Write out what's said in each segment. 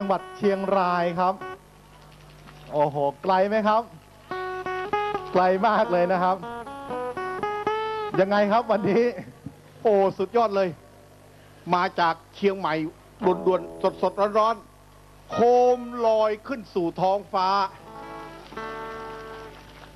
จังหวัดเชียงรายครับ โอ้โห ไกลไหมครับ ไกลมากเลยนะครับ ยังไงครับวันนี้ โอ้ สุดยอดเลย มาจากเชียงใหม่ด่วนๆ สดๆ ร้อนๆ โคมลอยขึ้นสู่ท้องฟ้า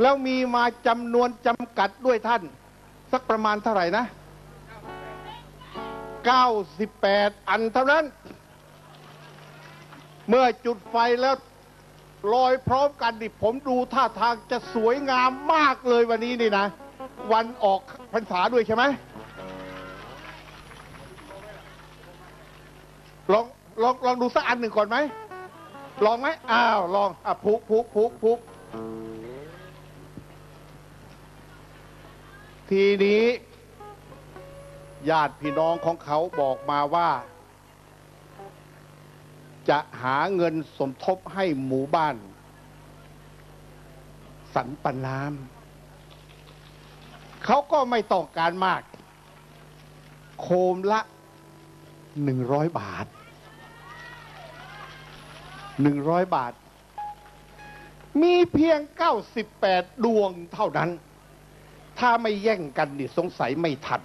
แล้วมีมาจำนวนจำกัดด้วยท่าน สักประมาณเท่าไหร่นะ 98 อันเท่านั้น เมื่อจุดไฟแล้วลอยพร้อมกันดิผมดูท่าทางจะสวยงามมากเลยวันนี้นี่นะ วันออกพรรษาด้วยใช่ไหมลองลองลองดูสักอันหนึ่งก่อนไหมลองไหมอ้าวลองอะพุกพุกพุกพุกทีนี้ ญาติพี่น้องของเขาบอกมาว่า จะหาเงินสมทบให้หมู่บ้าน สันปนามเขาก็ไม่ต้องการมาก โคมละหนึ่งร้อยบาทหนึ่งร้อยบาท มีเพียงเก้าสิบแปดดวงเท่านั้น ถ้าไม่แย่งกันนี่สงสัยไม่ทัน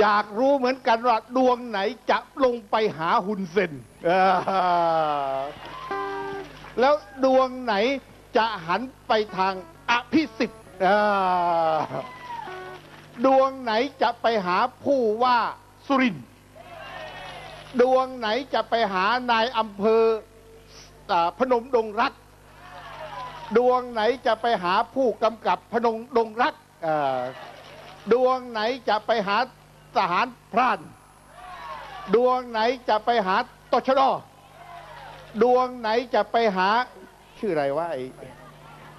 อยากรู้เหมือนกันว่าดวงไหนจะลงไปหาหุนเซนแล้วดวงไหนจะหันไปทางอภิสิทธิ์ดวงไหนจะไปหาผู้ว่าสุริน ดวงไหนจะไปหานายอำเภออพนมดงรัก ดวงไหนจะไปหาผู้กำกับพนมดงรักดวงไหนจะไปหา ทหารพราน ดวงไหนจะไปหาตชดดวงไหนจะไปหา ชื่ออะไรวะไอ้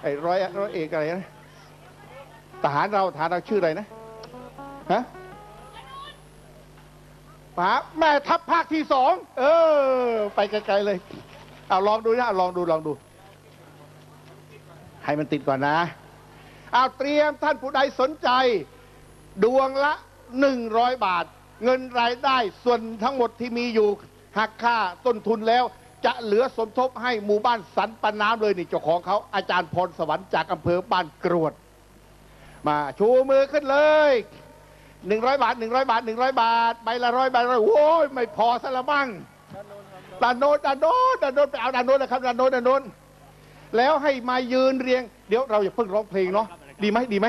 ไอ้ร้อยร้อยเอกอะไรนะทหารเราทหารเราชื่ออะไรนะฮะป๋าแม่ทัพภาคที่สองเออ ไปไกลๆเลยเอาลองดูนะลองดูลองดู ให้มันติดก่อนนะเอาเตรียมท่านผู้ใดสนใจ ดวงละ หนึ่งร้อยบาท เงินรายได้ส่วนทั้งหมดที่มีอยู่หักค่าต้นทุนแล้ว จะเหลือสมทบให้หมู่บ้านสันปน้ำเลยนี่เจ้าของเขาอาจารย์พรสวรรค์จากอำเภอบ้านกรวด มาชูมือขึ้นเลยหนึ่งร้อยบาทหนึ่งร้อยบาทหนึ่งร้อยบาทใบละร้อยใบละร้อยโอ้ยไม่พอซะละมั่งดานโน้นด้านโน้นด้านโน้นไปเอาดานโน้นะครับดานโน้นด้านโน้นแล้วให้มายืนเรียง เดี๋ยวเราอย่าเพิ่งร้องเพลงเนาะดีไหมดีไหม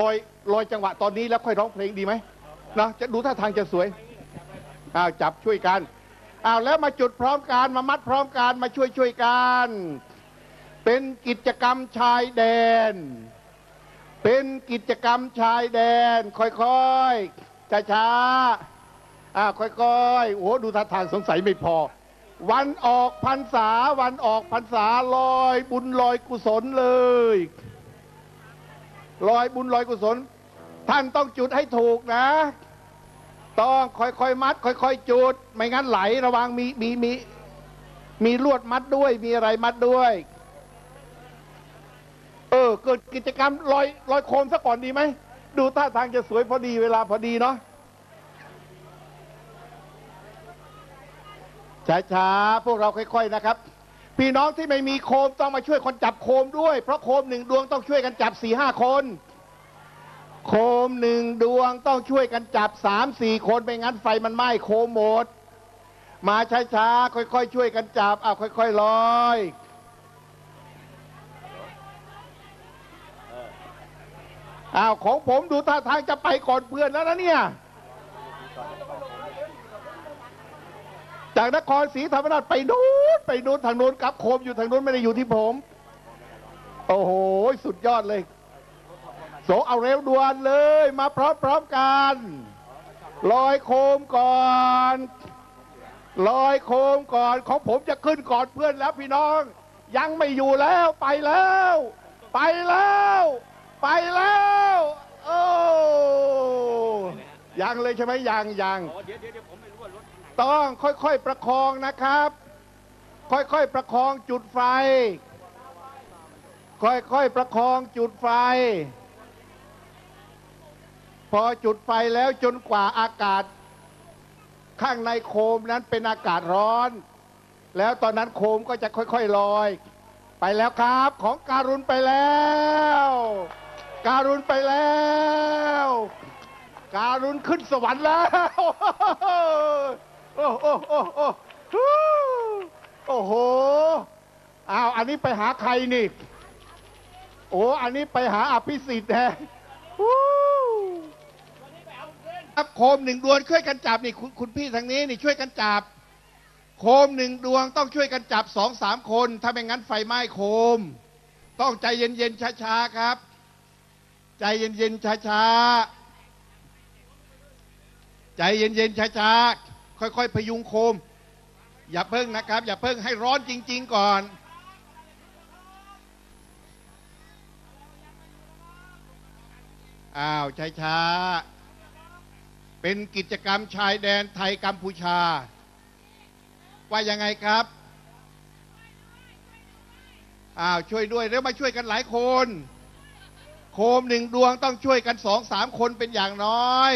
ลอย ลอยจังหวะตอนนี้แล้วค่อยร้องเพลงดีไหมนะจะดูท่าทางจะสวยอ้าวจับช่วยกันอ้าวแล้วมาจุดพร้อมกันมามัดพร้อมกันมาช่วยช่วยกันเป็นกิจกรรมชายแดน เป็นกิจกรรมชายแดน ค่อยๆช้าๆอ่าค่อยๆโอ้โหดูท่าทางสงสัยไม่พอ วันออกพรรษา วันออกพรรษาลอยบุญลอยกุศลเลย ลอยบุญลอยกุศล ท่านต้องจุดให้ถูกนะ ต้องค่อยๆมัด ค่อยๆจุด ไม่งั้นไหลระวังมีมีมีมีลวดมัดด้วย มีอะไรมัดด้วย เออ เกิดกิจกรรมลอยลอยโคมซะก่อนดีไหม ดูท่าทางจะสวยพอดีเวลาพอดีเนาะช้าๆพวกเราค่อยๆนะครับ พี่น้องที่ไม่มีโคมต้องมาช่วยคนจับโคมด้วย เพราะโคมหนึ่งดวงต้องช่วยกันจับสี่ห้าคน โคมหนึ่งดวงต้องช่วยกันจับสามสี่คนไม่งั้นไฟมันไหม้โคมหมด มาช้าๆค่อยๆช่วยกันจับเอาค่อยๆลอยอ้าวของผมดูท่าทางจะไปก่อนเพื่อนแล้วนะเนี่ย จากนครศรีธรรมราชไปนู้นไปนู้นทางนู้นกับโคมอยู่ทางนู้นไม่ได้อยู่ที่ผม โอ้โห สุดยอดเลย โสเอาเร็วด่วนเลย มาพร้อมๆกันลอยโคมก่อนลอยโคมก่อนของผมจะขึ้นก่อนเพื่อนแล้วพี่น้อง ยังไม่อยู่แล้วไปแล้ว ไปแล้ว ไปแล้วโอ้ยังเลยใช่ไหมยังยังต้องค่อยๆประคองนะครับ ค่อยๆประคองจุดไฟ ค่อยๆประคองจุดไฟ พอจุดไฟแล้วจนกว่าอากาศ ข้างในโคมนั้นเป็นอากาศร้อน แล้วตอนนั้นโคมก็จะค่อยๆลอย ไปแล้วครับ ของการุณไปแล้ว การุณไปแล้ว การุณขึ้นสวรรค์แล้ว โอ้โอ้โอ้โอ้โอ้โหอ้าวอันนี้ไปหาใครนี่ โอ้อันนี้ไปหาอภิสิทธิ์แฮะฮู้ ครับโคมหนึ่งดวงช่วยกันจับนี่คุณคุณพี่ทางนี้นี่ช่วยกันจับ โคมหนึ่งดวงต้องช่วยกันจับสองสามคน ถ้าไม่งั้นไฟไหม้โคม ต้องใจเย็นๆช้าๆครับ ใจเย็นๆช้าๆใจเย็นๆช้าๆค่อยๆพยุงโคม อย่าเพิ่งนะครับ อย่าเพิ่งให้ร้อนจริง ๆ ก่อนอ้าวช้าๆ เป็นกิจกรรมชายแดนไทยกัมพูชา ว่ายังไงครับอ้าวช่วยด้วยแล้วมาช่วยกันหลายคน โคมหนึ่งดวงต้องช่วยกันสองสามคนเป็นอย่างน้อย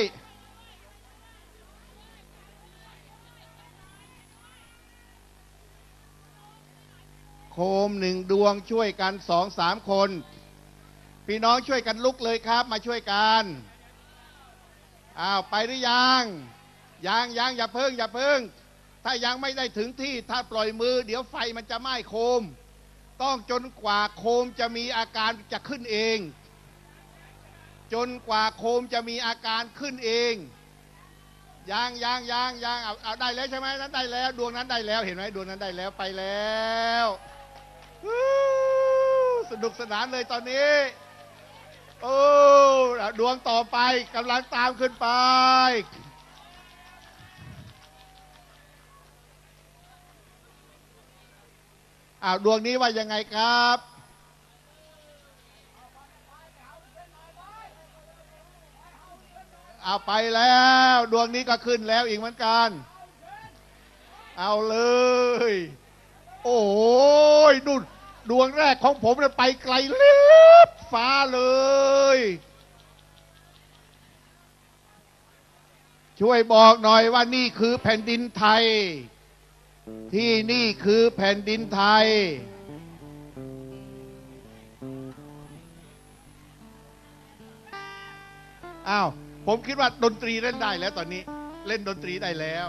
โคมหนึ่งดวงช่วยกันสองสามคน พี่น้องช่วยกันลุกเลยครับ มาช่วยกัน อ้าวไปหรือยังยังยังอย่าเพิ่งอย่าเพิ่ง ถ้ายังไม่ได้ถึงที่ถ้าปล่อยมือ เดี๋ยวไฟมันจะไหม้โคม ต้องจนกว่าโคมจะมีอาการจะขึ้นเอง จนกว่าโคมจะมีอาการขึ้นเองยังยังยังยังเอาเอาได้แล้วใช่ไหมนั้นได้แล้ว ดวงนั้นได้แล้วเห็นไหมดวงนั้นได้แล้วไปแล้วสนุกสนานเลยตอนนี้ โอ้ดวงต่อไปกำลังตามขึ้นไป อ้าวดวงนี้ว่ายังไงครับ เอาไปแล้ว ดวงนี้ก็ขึ้นแล้วอีกเหมือนกัน เอาเลย โอ้ยนุ่นดวงแรกของผมเนี่ยไปไกลเลิ บฟ้าเลย ช่วยบอกหน่อยว่านี่คือแผ่นดินไทย ที่นี่คือแผ่นดินไทย อ้าว ผมคิดว่าดนตรีเล่นได้แล้วตอนนี้ เล่นดนตรีได้แล้ว